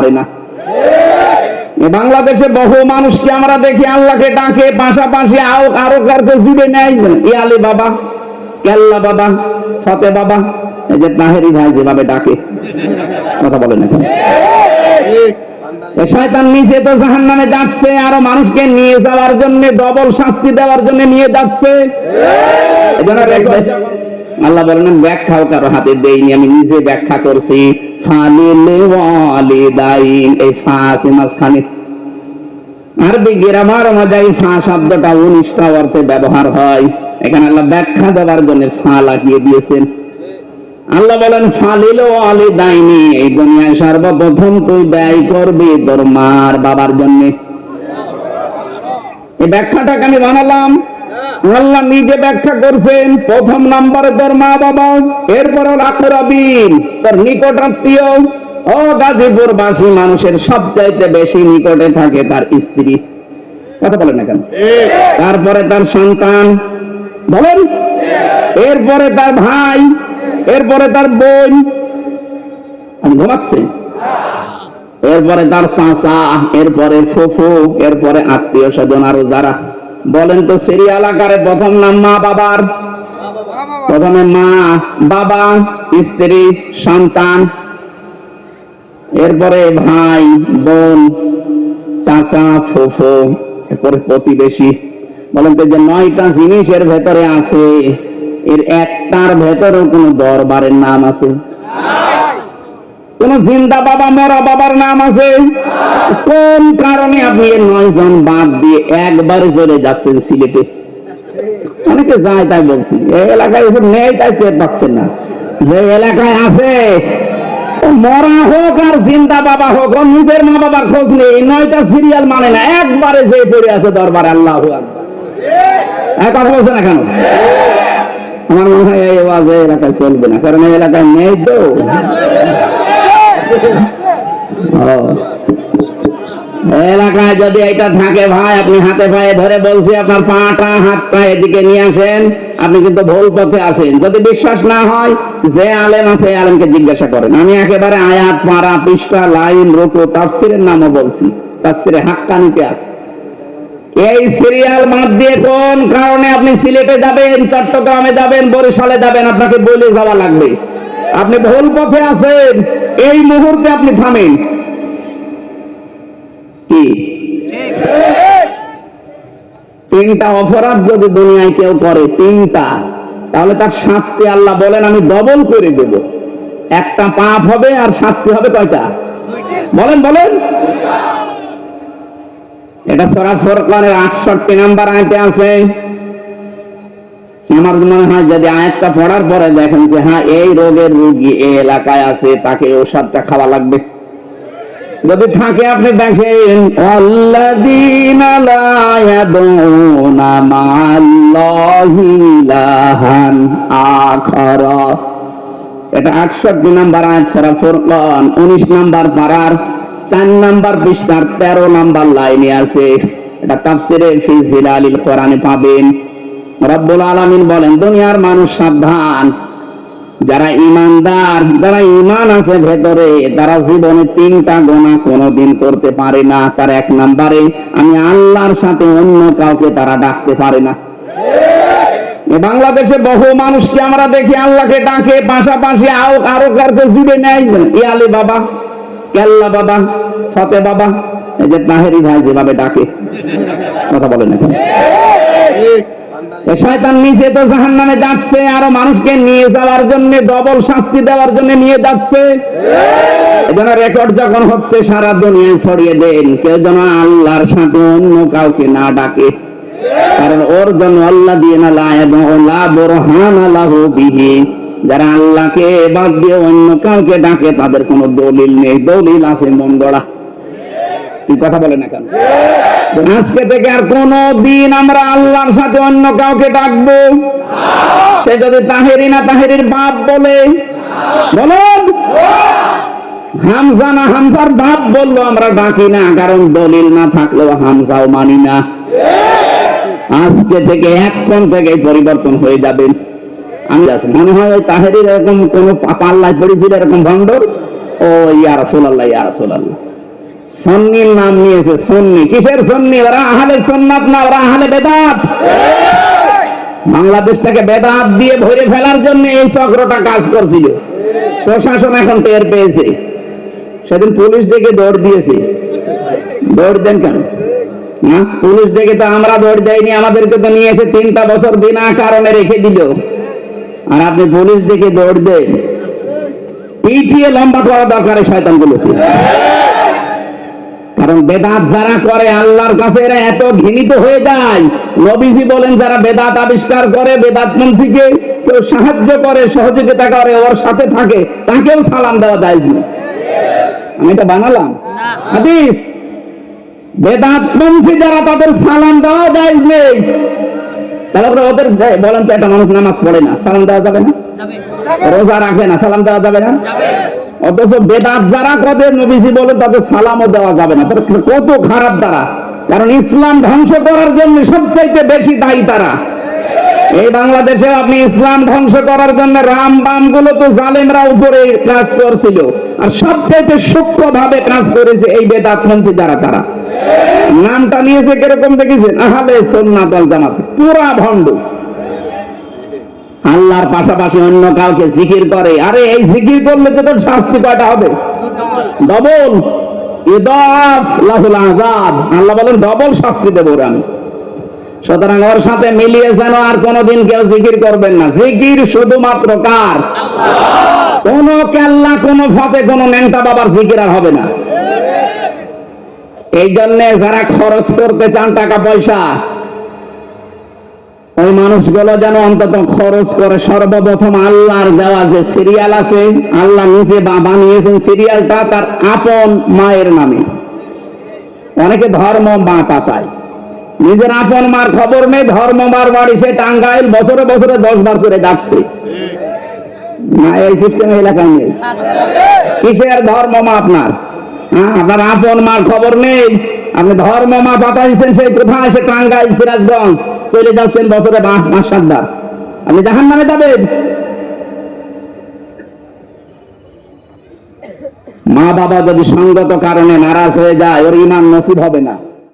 পারে না। বাংলাদেশে বহু মানুষকে আমরা দেখি আল্লাহকে ডাকে, পাশাপাশি আও আরও কারকে জুড়ে নেয় আলী বাবা, কেল্লা বাবা, ফতে বাবা, এই যে তাহেরি ভাই যেভাবে ডাকে। কথা এখন এ শয়তান নিচে তো জাহান নামে যাচ্ছে, আরও মানুষকে নিয়ে যাওয়ার জন্য, ডবল শাস্তি দেওয়ার জন্য নিয়ে যাচ্ছে। আল্লাহ বলেন ব্যাখ্যাও কারও হাতে, দেইনি, আমি নিজে ব্যাখ্যা করছি। এই ফা আছে মাঝখানে। আরবি গ্রামার অনুযায়ী ফা শব্দটা উনিশটা অর্থে ব্যবহার হয়। এখানে আল্লাহ ব্যাখ্যা দেওয়ার জন্য ফা লাগিয়ে দিয়েছেন। আল্লাহ বলেন ফালিল আলি দাইনি এই দুনিয়ায় সর্বপ্রথম তুই ব্যয় করবি তোর মার বাবার জন্য। এই ব্যাখ্যাটাকে আমি বানালাম। আল্লাহ নিজে ব্যাখ্যা করছেন, প্রথম নম্বরে তোর মা বাবা, এরপর আকরাবিন তোর নিকট আত্মীয়। ও গাজীপুর বাসী মানুষের সবচাইতে বেশি নিকটে থাকে তার স্ত্রী। কথা বলেন না কেন? তারপরে তার সন্তান, বলেন? এরপরে তার ভাই, এরপরে তার বোন। আমি ঘুমাচ্ছি? এরপরে তার চাচা, এরপরে ফুফু, এরপরে আত্মীয় স্বজন আরও যারা। বলেন তো সিরিয়াল আকারে প্রথম নাম মা বাবার? প্রথমে মা, বাবা, স্ত্রী, সন্তান, এরপরে ভাই, বোন, চাচা, ফুফু, এরপরে প্রতিবেশী। বলেন তো যে নয়টা জিনিসের ভেতরে আছে, এর একটার ভেতরেও কোন দরবারের নাম আছে? কোন জিন্দা বাবা, মরা বাবার নাম আছে? কোন কারণে আপনি নয় জন বাদ দিয়ে একবারে চলে যাচ্ছেন সিলেটে? অনেকে যায় তাই বলছি, এই এলাকায় এসব নেই তাই টের পাচ্ছেন না। যে এলাকায় আছে মরা হোক আর জিন্দা বাবা হোক, ও নিজের মা বাবার খোঁজ নেই, নয়টা সিরিয়াল মানে না, একবারে যে পড়ে আছে দরবার আল্লাহ কথা বলছে না কেন? আমার মনে হয় এই এলাকায় চলবে না, কারণ এই এলাকায় নেই তো। এলাকায় যদি এটা থাকে ভাই, আপনি হাতে পায়ে ধরে বলছি, আপনার পাটা হাতটা এদিকে নিয়ে আসেন, আপনি কিন্তু ভুল পথে আছেন। যদি বিশ্বাস না হয়, যে আলেম আছে আলেমকে জিজ্ঞাসা করেন। আমি একেবারে আয়াত পাড়া পৃষ্ঠা, লাইন, রুকু, তাফসিরের নামও বলছি। তাফসিরে হাক্কানিতে আছে। এই সিরিয়াল বাদ দিয়ে কোন কারণে আপনি সিলেটে যাবেন, চট্টগ্রামে যাবেন, বরিশালে যাবেন, আপনাকে বলে যাওয়া লাগবে? আপনি ভুল পথে আছেন। এই মুহূর্তে আপনি থামেন। তিনটা অপরাধ যদি দুনিয়ায় কেউ করে, তিনটা, তাহলে তার শাস্তি আল্লাহ বলেন, আমি ডবল করে দেব। একটা পাপ হবে আর শাস্তি হবে কয়টা? বলেন বলেন। এটা সরা ফোরকানের আটষট্টি নাম্বার আয়তে আছে। আমার মনে হয় যদি আয়াতটা পড়ার পরে দেখেন যে হ্যাঁ এই রোগের রোগী এই এলাকায় আছে, তাকে ওষুধটা খাওয়া লাগবে। যদি থাকে আপনি দেখেন ইলাহান আখারা। এটা আটষট্টি নাম্বার আয়াত সূরা ফুরকান, উনিশ নাম্বার পারার, চার নাম্বার পৃষ্ঠার তেরো নাম্বার লাইনে আছে। এটা তাফসিরে ফি জিলালিল কোরআনে পাবেন। রব্বুল আলামিন বলেন, দুনিয়ার মানুষ সাবধান। যারা ইমানদার যারা ইমান আছে ভেতরে, তারা জীবনে তিনটা গোনা কোনোদিন করতে পারে না। তার এক নাম্বারে, আমি আল্লাহর সাথে অন্য কাউকে তারা ডাকতে পারে না। বাংলাদেশে বহু মানুষকে আমরা দেখি আল্লাহকে ডাকে, পাশাপাশি আও আরও কারকে জুড়ে নেয় ই আলী বাবা কেল্লা বাবা, ফতে বাবা, এই যে তাহেরি ভাই যেভাবে ডাকে। কথা বলেন এখন। শয়তান নিচে তো জাহান নামে যাচ্ছে, আরও মানুষকে নিয়ে যাওয়ার জন্য ডবল শাস্তি দেওয়ার জন্য নিয়ে যাচ্ছে। এজন্য রেকর্ড যখন হচ্ছে, সারা দুনিয়ায় ছড়িয়ে দেন। কেউ যেন আল্লাহর সাথে অন্য কাউকে না ডাকে। কারণ ওর জন্য আল্লাহ দিয়ে না লা বুরহান লাহু বিহি। যারা আল্লাহকে বাদ দিয়ে অন্য কাউকে ডাকে, তাদের কোনো দলিল নেই। দলিল আছে মন গড়া। কথা বলে না কেন? আজকে থেকে আর কোন দিন আমরা আল্লাহর সাথে অন্য কাউকে ডাকবো। সে যদি তাহেরি না তাহেরির বাপ বলে, বলুন। হামজা না হামজার বাপ বলল আমরা ডাকি না, কারণ দলিল না থাকলেও হামজাও মানি না। আজকে থেকে এখন থেকে পরিবর্তন হয়ে যাবে। আমি মনে হয় ওই তাহেরির এরকম কোন পাল্লায় পড়েছিল, এরকম ভণ্ডর? ও ইয়ার রাসূলুল্লাহ, ইয়া রাসূলুল্লাহ। সন্নির নাম নিয়েছে সন্নি। কিসের সন্নি? ওরা না বেদাত। বাংলাদেশটাকে বেদাত দিয়ে ভরে ফেলার জন্য এই চক্রটা কাজ করছিল। প্রশাসন এখন টের পেয়েছে। সেদিন পুলিশ দেখে দৌড় দিয়েছে। দৌড় দেন কেন? না, পুলিশ দেখে তো আমরা দৌড় দেয়নি, আমাদেরকে তো নিয়ে এসে তিনটা বছর বিনা কারণে রেখে দিল। আর আপনি পুলিশ দেখে দৌড় দেন। পিটিয়ে লম্বা করা দরকার এই শয়তানগুলোকে। কারণ বেদাত যারা করে আল্লাহর কাছে এরা এত ঘৃণিত হয়ে যায়। নবীজি বলেন যারা বেদাত আবিষ্কার করে বেদাত পন্থীকে কেউ সাহায্য করে সহযোগিতা করে ওর সাথে থাকে তাকেও সালাম দেওয়া যায় না। আমি এটা বানালাম? হাদিস? বেদাত পন্থী যারা তাদের সালাম দেওয়া যায় নেই তারপরে ওদের বলেন তো একটা মানুষ নামাজ পড়ে না সালাম দেওয়া যাবে না? রোজা রাখে না সালাম দেওয়া যাবে না? অথচ বেদাত যারা করে, নবীজি বলে তাদের সালামও দেওয়া যাবে না। তারা কত খারাপ তারা। কারণ ইসলাম ধ্বংস করার জন্য সবচাইতে বেশি দায়ী তারা। এই বাংলাদেশে আপনি ইসলাম ধ্বংস করার জন্য রাম বামগুলো তো জালেমরা উপরে কাজ করছিল। আর সবচাইতে সূক্ষ্ম ভাবে কাজ করেছে এই বেদাতপন্থী যারা তারা। নামটা নিয়েছে কীরকম দেখেছেন? আহালে সোননাথ ওয়াল জামাত। পুরা ভণ্ড। আল্লাহর পাশাপাশি অন্য কাউকে জিকির করে। আরে, এই জিকির করলে তো তোর শাস্তি কয়টা হবে? ডবল। আযাব। আল্লাহ বলেন, ডবল শাস্তি দেবো আমি। সুতরাং ওর সাথে মিলিয়ে যেন আর কোনোদিন কেউ জিকির করবেন না। জিকির শুধুমাত্র কার? কোন কেল্লা, কোন ফতে, কোন নেংটা বাবার জিকির আর হবে না। এই জন্যে যারা খরচ করতে চান টাকা পয়সা ওই মানুষগুলো যেন অন্তত খরচ করে সর্বপ্রথম আল্লাহর দেওয়া যে সিরিয়াল আছে আল্লাহ নিজে বানিয়েছেন সিরিয়ালটা তার আপন মায়ের নামে। অনেকে ধর্ম মা পাতায় নিজের আপন মার খবর নেই ধর্ম মার বাড়ি সে টাঙ্গাইল বছরে বছরে দশ বার করে যাচ্ছে। না এই সিস্টেম এলাকায় নেই। কিসের ধর্ম মা আপনার? হ্যাঁ আপনার আপন মার খবর নেই। আপনি ধর্ম মা পাঠাইছেন সেই কোথায় সে টাঙ্গাইল সিরাজগঞ্জ চলে যাচ্ছেন বছরে মাসাদ্দার আপনি জাহান নামে যাবেন? মা বাবা যদি সঙ্গত কারণে নারাজ হয়ে যায়, ওর ইমান নসিব হবে না।